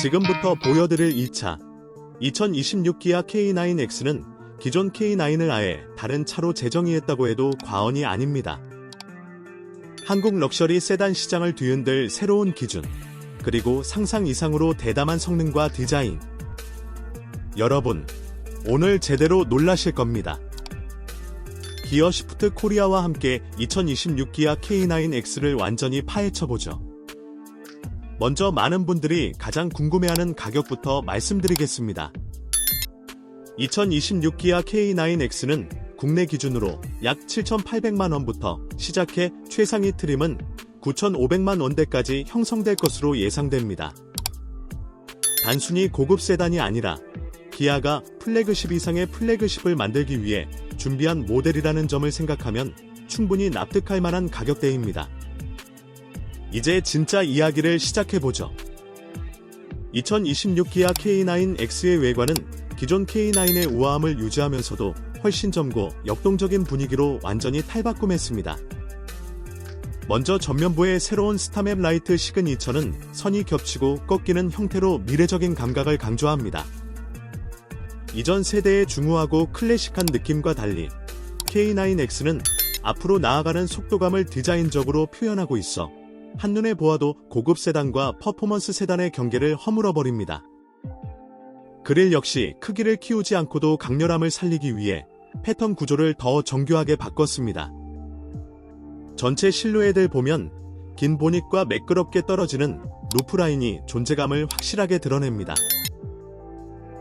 지금부터 보여드릴 2차 2026 기아 K9X는 기존 K9을 아예 다른 차로 재정의했다고 해도 과언이 아닙니다. 한국 럭셔리 세단 시장을 뒤흔들 새로운 기준, 그리고 상상 이상으로 대담한 성능과 디자인. 여러분, 오늘 제대로 놀라실 겁니다. 기어 시프트 코리아와 함께 2026 기아 K9X를 완전히 파헤쳐보죠. 먼저 많은 분들이 가장 궁금해하는 가격부터 말씀드리겠습니다. 2026 기아 K9X는 국내 기준으로 약 7,800만 원부터 시작해 최상위 트림은 9,500만 원대까지 형성될 것으로 예상됩니다. 단순히 고급 세단이 아니라 기아가 플래그십 이상의 플래그십을 만들기 위해 준비한 모델이라는 점을 생각하면 충분히 납득할 만한 가격대입니다. 이제 진짜 이야기를 시작해보죠. 2026 기아 K9X의 외관은 기존 K9의 우아함을 유지하면서도 훨씬 젊고 역동적인 분위기로 완전히 탈바꿈했습니다. 먼저 전면부의 새로운 스타맵 라이트 시그니처는 선이 겹치고 꺾이는 형태로 미래적인 감각을 강조합니다. 이전 세대의 중후하고 클래식한 느낌과 달리 K9X는 앞으로 나아가는 속도감을 디자인적으로 표현하고 있어 한눈에 보아도 고급 세단과 퍼포먼스 세단의 경계를 허물어버립니다. 그릴 역시 크기를 키우지 않고도 강렬함을 살리기 위해 패턴 구조를 더 정교하게 바꿨습니다. 전체 실루엣을 보면 긴 보닛과 매끄럽게 떨어지는 루프라인이 존재감을 확실하게 드러냅니다.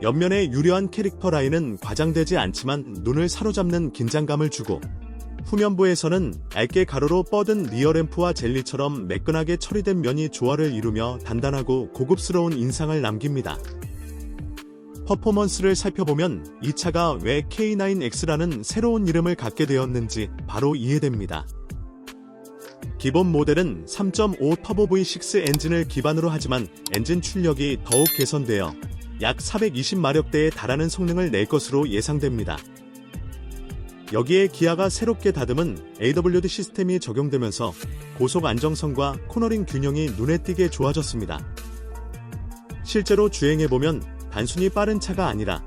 옆면의 유려한 캐릭터 라인은 과장되지 않지만 눈을 사로잡는 긴장감을 주고 후면부에서는 얇게 가로로 뻗은 리어램프와 젤리처럼 매끈하게 처리된 면이 조화를 이루며 단단하고 고급스러운 인상을 남깁니다. 퍼포먼스를 살펴보면 이 차가 왜 K9X라는 새로운 이름을 갖게 되었는지 바로 이해됩니다. 기본 모델은 3.5 터보 V6 엔진을 기반으로 하지만 엔진 출력이 더욱 개선되어 약 420마력대에 달하는 성능을 낼 것으로 예상됩니다. 여기에 기아가 새롭게 다듬은 AWD 시스템이 적용되면서 고속 안정성과 코너링 균형이 눈에 띄게 좋아졌습니다. 실제로 주행해보면 단순히 빠른 차가 아니라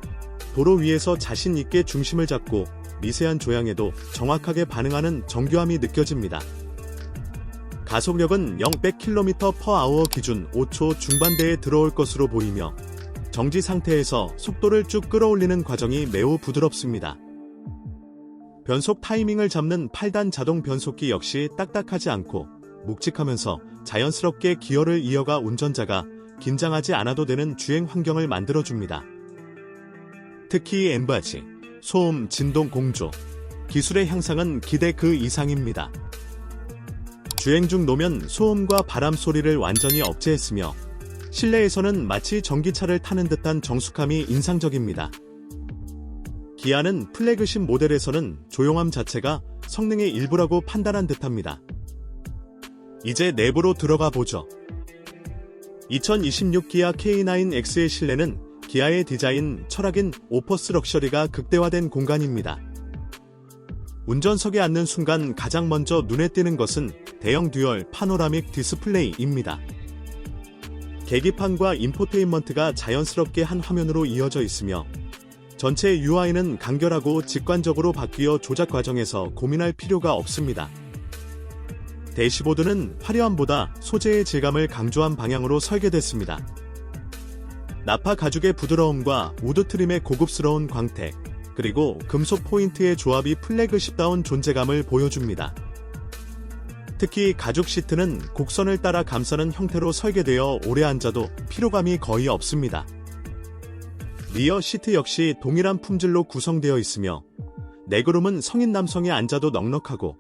도로 위에서 자신 있게 중심을 잡고 미세한 조향에도 정확하게 반응하는 정교함이 느껴집니다. 가속력은 0 100km/h 기준 5초 중반대에 들어올 것으로 보이며 정지 상태에서 속도를 쭉 끌어올리는 과정이 매우 부드럽습니다. 변속 타이밍을 잡는 8단 자동 변속기 역시 딱딱하지 않고 묵직하면서 자연스럽게 기어를 이어가 운전자가 긴장하지 않아도 되는 주행 환경을 만들어줍니다. 특히 엠바지, 소음, 진동 공조, 기술의 향상은 기대 그 이상입니다. 주행 중 노면 소음과 바람 소리를 완전히 억제했으며 실내에서는 마치 전기차를 타는 듯한 정숙함이 인상적입니다. 기아는 플래그십 모델에서는 조용함 자체가 성능의 일부라고 판단한 듯합니다. 이제 내부로 들어가 보죠. 2026 기아 K9X의 실내는 기아의 디자인 철학인 오퍼스 럭셔리가 극대화된 공간입니다. 운전석에 앉는 순간 가장 먼저 눈에 띄는 것은 대형 듀얼 파노라믹 디스플레이입니다. 계기판과 인포테인먼트가 자연스럽게 한 화면으로 이어져 있으며 전체 UI는 간결하고 직관적으로 바뀌어 조작 과정에서 고민할 필요가 없습니다. 대시보드는 화려함보다 소재의 질감을 강조한 방향으로 설계됐습니다. 나파 가죽의 부드러움과 우드 트림의 고급스러운 광택, 그리고 금속 포인트의 조합이 플래그십다운 존재감을 보여줍니다. 특히 가죽 시트는 곡선을 따라 감싸는 형태로 설계되어 오래 앉아도 피로감이 거의 없습니다. 리어 시트 역시 동일한 품질로 구성되어 있으며 내그룸은 성인 남성이 앉아도 넉넉하고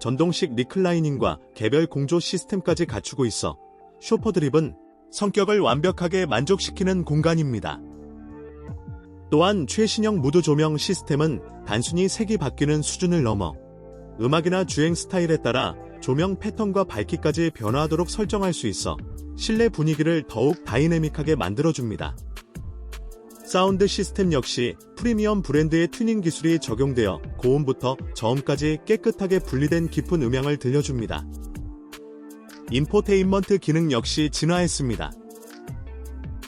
전동식 리클라이닝과 개별 공조 시스템까지 갖추고 있어 쇼퍼 드립은 성격을 완벽하게 만족시키는 공간입니다. 또한 최신형 무드 조명 시스템은 단순히 색이 바뀌는 수준을 넘어 음악이나 주행 스타일에 따라 조명 패턴과 밝기까지 변화하도록 설정할 수 있어 실내 분위기를 더욱 다이내믹하게 만들어줍니다. 사운드 시스템 역시 프리미엄 브랜드의 튜닝 기술이 적용되어 고음부터 저음까지 깨끗하게 분리된 깊은 음향을 들려줍니다. 인포테인먼트 기능 역시 진화했습니다.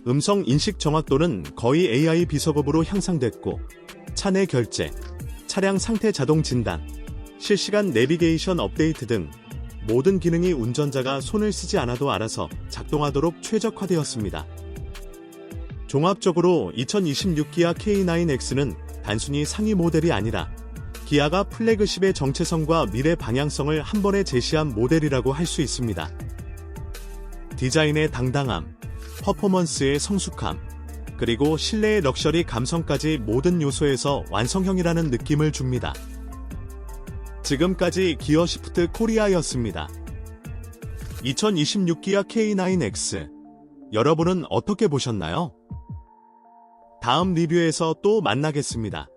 음성 인식 정확도는 거의 AI 비서급으로 향상됐고 차내 결제, 차량 상태 자동 진단, 실시간 내비게이션 업데이트 등 모든 기능이 운전자가 손을 쓰지 않아도 알아서 작동하도록 최적화되었습니다. 종합적으로 2026 기아 K9X는 단순히 상위 모델이 아니라 기아가 플래그십의 정체성과 미래 방향성을 한 번에 제시한 모델이라고 할 수 있습니다. 디자인의 당당함, 퍼포먼스의 성숙함, 그리고 실내의 럭셔리 감성까지 모든 요소에서 완성형이라는 느낌을 줍니다. 지금까지 기어 시프트 코리아였습니다. 2026 기아 K9X. 여러분은 어떻게 보셨나요? 다음 리뷰에서 또 만나겠습니다.